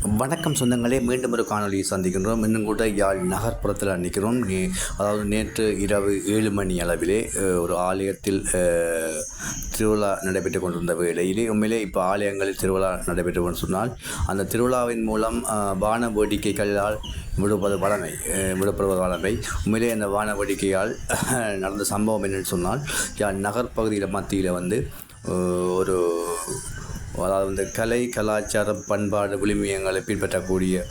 வணக்கம் சொந்தங்களே மீண்டும் ஒரு காணொலியை சந்திக்கின்றோம். இன்னும் கூட யாழ் நகர்ப்புறத்தில் நிற்கிறோம் நே அதாவது நேற்று இரவு ஏழு மணி அளவிலே ஒரு ஆலயத்தில் திருவிழா நடைபெற்று கொண்டிருந்த வேளையிலே உண்மையிலே இப்போ ஆலயங்களில் திருவிழா நடைபெற்று கொண்டு சொன்னால் அந்த திருவிழாவின் மூலம் வான வேடிக்கைகளால் விடுப்பது வளமை விடுபடுவது வளமை. உண்மையிலே அந்த வான வேடிக்கையால் நடந்த சம்பவம் என்னன்னு சொன்னால் யாழ் நகர்ப்பகுதியில் மத்தியில் வந்து ஒரு அதாவது இந்த கலை கலாச்சாரம் பண்பாடு விழுமியங்களை பின்பற்றக்கூடிய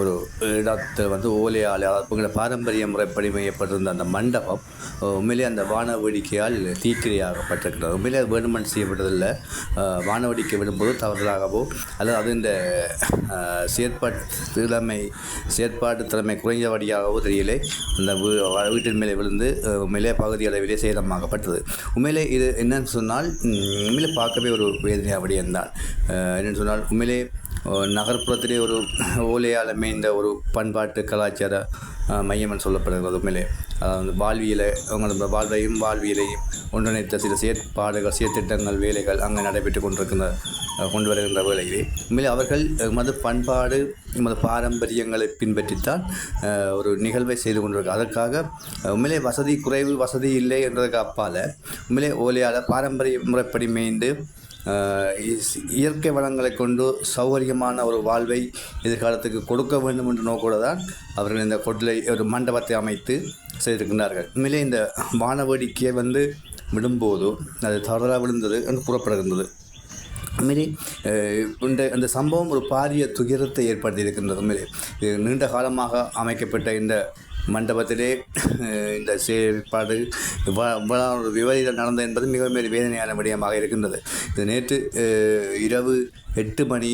ஒரு இடத்தை வந்து ஓலையால் அதாவது பாரம்பரிய முறைப்படி மையப்பட்டிருந்த அந்த மண்டபம் உண்மையிலே அந்த வான வேடிக்கையால் தீக்கிரையாகப்பட்டிருக்கிறது. உண்மையிலே அது செய்யப்பட்டதில்லை. வான வேடிக்கை விடும்போது தவறுதலாகவோ அல்லது அது இந்த செயற்பாட்டு திறமை செயற்பாட்டு திறமை குறைந்தபடியாகவோ தெரியலை. அந்த வீட்டின் மேலே விழுந்து உண்மையிலே பகுதி அளவிலே சேதமாகப்பட்டது. உண்மையிலே இது என்னன்னு சொன்னால் உண்மையிலே பார்க்கவே ஒரு வேதனையாக அப்படியே இருந்தால் என்னென்னு சொன்னால் உண்மையிலே நகர்ப்புறத்திலே ஒரு ஓலையால் அமைந்த ஒரு பண்பாட்டு கலாச்சார மையம்னு சொல்லப்படுகிறது. உண்மையிலே அதாவது வாழ்வியலை அவங்களோட வாழ்வையும் வாழ்வியலையும் ஒன்றிணைத்த சில செயற்பாடுகள் செயற்திட்டங்கள் வேலைகள் அங்கே நடைபெற்று கொண்டிருக்கின்ற கொண்டு வருகின்ற வேளையிலே உண்மையிலே அவர்கள் மது பண்பாடு மது பாரம்பரியங்களை பின்பற்றித்தான் ஒரு நிகழ்வை செய்து கொண்டிருக்க அதற்காக உண்மையிலே வசதி குறைவு வசதி இல்லை என்றதுக்கு அப்பால் உண்மையிலே ஓலையால் பாரம்பரிய முறைப்படி மேய்ந்து இயற்கை வளங்களை கொண்டு சௌகரியமான ஒரு வாழ்வை எதிர்காலத்துக்கு கொடுக்க வேண்டும் என்ற நோக்கோடு தான் அவர்கள் இந்த கொட்டிலை ஒரு மண்டபத்தை அமைத்து செய்திருக்கின்றார்கள். உண்மையிலே இந்த வானவேடிக்கையை வந்து விடும்போது அது தவறாக விழுந்தது என்று கூறப்படுகின்றது. உண்மையிலே இந்த அந்த சம்பவம் ஒரு பாரிய துயரத்தை ஏற்படுத்தி இருக்கின்றது. உண்மையிலே நீண்ட காலமாக அமைக்கப்பட்ட இந்த மண்டபத்திலே இந்த செயற்பாடு இவ்வளவு விபரீதம் நடந்தது என்பது மிக மிக வேதனையான விடயமாக இருக்கின்றது. இது நேற்று இரவு எட்டு மணி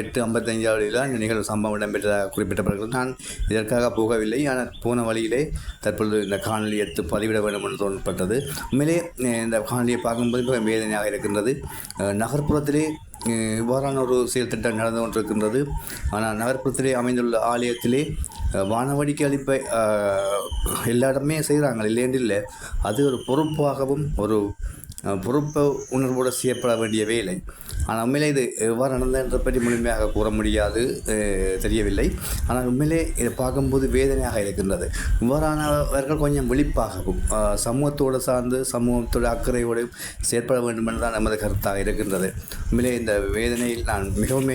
எட்டு ஐம்பத்தஞ்சாவது தான் இந்த நிகழ்வு சம்பவம் இடம்பெற்றதாக குறிப்பிட்டவர்கள். நான் இதற்காக போகவில்லை. ஆனால் போன வழியிலே தற்பொழுது இந்த காணொலி எடுத்து பதிவிட வேண்டும் என்று தோன்றப்பட்டது. உண்மையிலே இந்த காணொலியை பார்க்கும்போது மிக வேதனையாக இருக்கின்றது. நகர்ப்புறத்திலே இவ்வாறான ஒரு செயல் திட்டம் நடந்து கொண்டிருக்கின்றது. ஆனால் நகர்ப்புறத்திலே அமைந்துள்ள ஆலயத்திலே வானவடிக்கை அளிப்பை எல்லா இடமே செய்கிறாங்க இல்லைன்னு இல்லை அது ஒரு பொறுப்பாகவும் ஒரு பொறுப்பு உணர்வோடு செய்யப்பட வேண்டிய வேலை ஆனால் உண்மையிலே இது எவ்வாறு நடந்ததுன்ற பற்றி முழுமையாக கூற முடியாது தெரியவில்லை. ஆனால் உண்மையிலே இதை பார்க்கும்போது வேதனையாக இருக்கின்றது. இவ்வாறானவர்கள் கொஞ்சம் விழிப்பாகவும் சமூகத்தோடு சார்ந்து சமூகத்தோட அக்கறையோடு செயற்பட வேண்டும் என்று தான் நமது கருத்தாக இருக்கின்றது. உண்மையிலே இந்த வேதனையில் நான் மிகவும்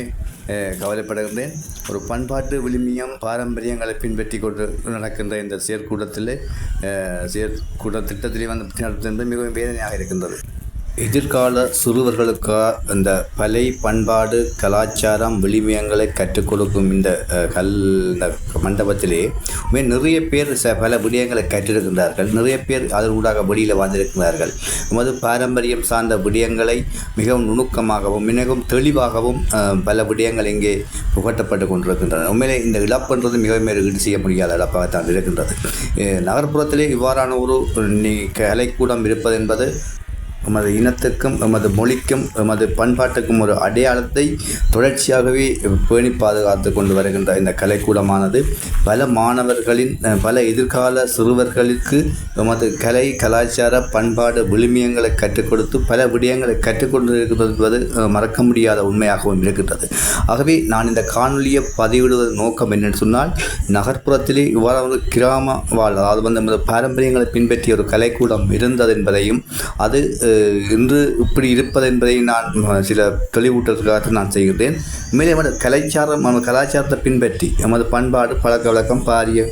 கவலைப்படுகின்றேன் ஒரு பண்பாட்டு விளிமியம் பாரம்பரியங்களை பின்பற்றி கொண்டு நடக்கின்ற இந்த செயற்கூட்டத்தில் அஹ், செயற்கூட திட்டத்திலே வந்து நடத்துவது மிகவும் வேதனையாக இருக்கின்றது. எதிர்கால சிறுவர்களுக்காக இந்த கலை பண்பாடு கலாச்சாரம் விழுமியங்களை கற்றுக் கொடுக்கும் இந்த கல் இந்த மண்டபத்திலே உண்மை நிறைய பேர் ச பல விடயங்களை கற்றிருக்கின்றார்கள். நிறைய பேர் அதன் ஊடாக வெளியில் வந்திருக்கிறார்கள் நமது பாரம்பரியம் சார்ந்த விடயங்களை மிகவும் நுணுக்கமாகவும் மிகவும் தெளிவாகவும் பல விடயங்கள் இங்கே புகட்டப்பட்டு கொண்டிருக்கின்றன. உண்மையிலே இந்த இழப்புன்றது மிகவும் ஈடு செய்ய முடியாத இழப்பாகத்தான் இருக்கின்றது. நகர்ப்புறத்திலே இவ்வாறான ஒரு கலைக்கூடம் இருப்பது என்பது எமது இனத்துக்கும் எமது மொழிக்கும் எமது பண்பாட்டுக்கும் ஒரு அடையாளத்தை தொடர்ச்சியாகவே பேணி பாதுகாத்து கொண்டு வருகின்ற இந்த கலைக்கூடமானது பல மாணவர்களின் பல எதிர்கால சிறுவர்களுக்கு எமது கலை கலாச்சார பண்பாடு விழுமியங்களை கற்றுக் கொடுத்து பல விடயங்களை கற்றுக்கொண்டு இருக்கிறது என்பது மறக்க முடியாத உண்மையாகவும் இருக்கின்றது. ஆகவே நான் இந்த காணொலியை பதிவிடுவது நோக்கம் என்னென்னு சொன்னால் நகர்ப்புறத்திலே இவ்வாறு ஒரு கிராம வாழ் அதாவது வந்து நமது பாரம்பரியங்களை பின்பற்றிய ஒரு கலைக்கூடம் இருந்தது என்பதையும் அது இன்று இப்படி இருப்பது என்பதை நான் சில தெளிவூட்டத்துக்காக நான் செய்கிறேன். மேலே நமது கலாச்சாரம் நமது கலாச்சாரத்தை பின்பற்றி நமது பண்பாடு பழக்க வழக்கம் பாரிய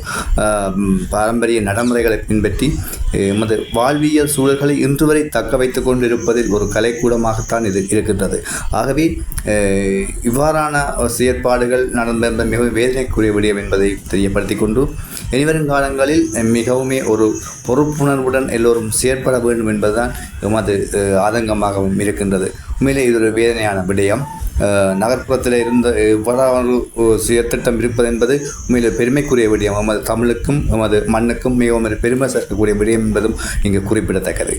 பாரம்பரிய நடைமுறைகளை பின்பற்றி எமது வாழ்வியல் சூழல்களை இன்று வரை தக்க வைத்து கொண்டிருப்பதில் ஒரு கலைக்கூடமாகத்தான் இது இருக்கின்றது. ஆகவே இவ்வாறான செயற்பாடுகள் நடந்த மிகவும் வேதனைக்குரிய விடயம் என்பதை தெரியப்படுத்திக் கொண்டு இனிவரும் காலங்களில் மிகவுமே ஒரு பொறுப்புணர்வுடன் எல்லோரும் செயற்பட வேண்டும் என்பதுதான் எமது ஆதங்கமாகவும் இருக்கின்றது. உண்மையிலே இது ஒரு வேதனையான விடயம். நகர்ப்புறத்தில் இருந்த இவ்வாறு ஒரு இருப்பது என்பது உண்மையில் பெருமைக்குரிய விடயம். எமது தமிழுக்கும் எமது மண்ணுக்கும் மிகவும் பெருமை சேர்க்கக்கூடிய விடயம் என்பதும் இங்கு குறிப்பிடத்தக்கது.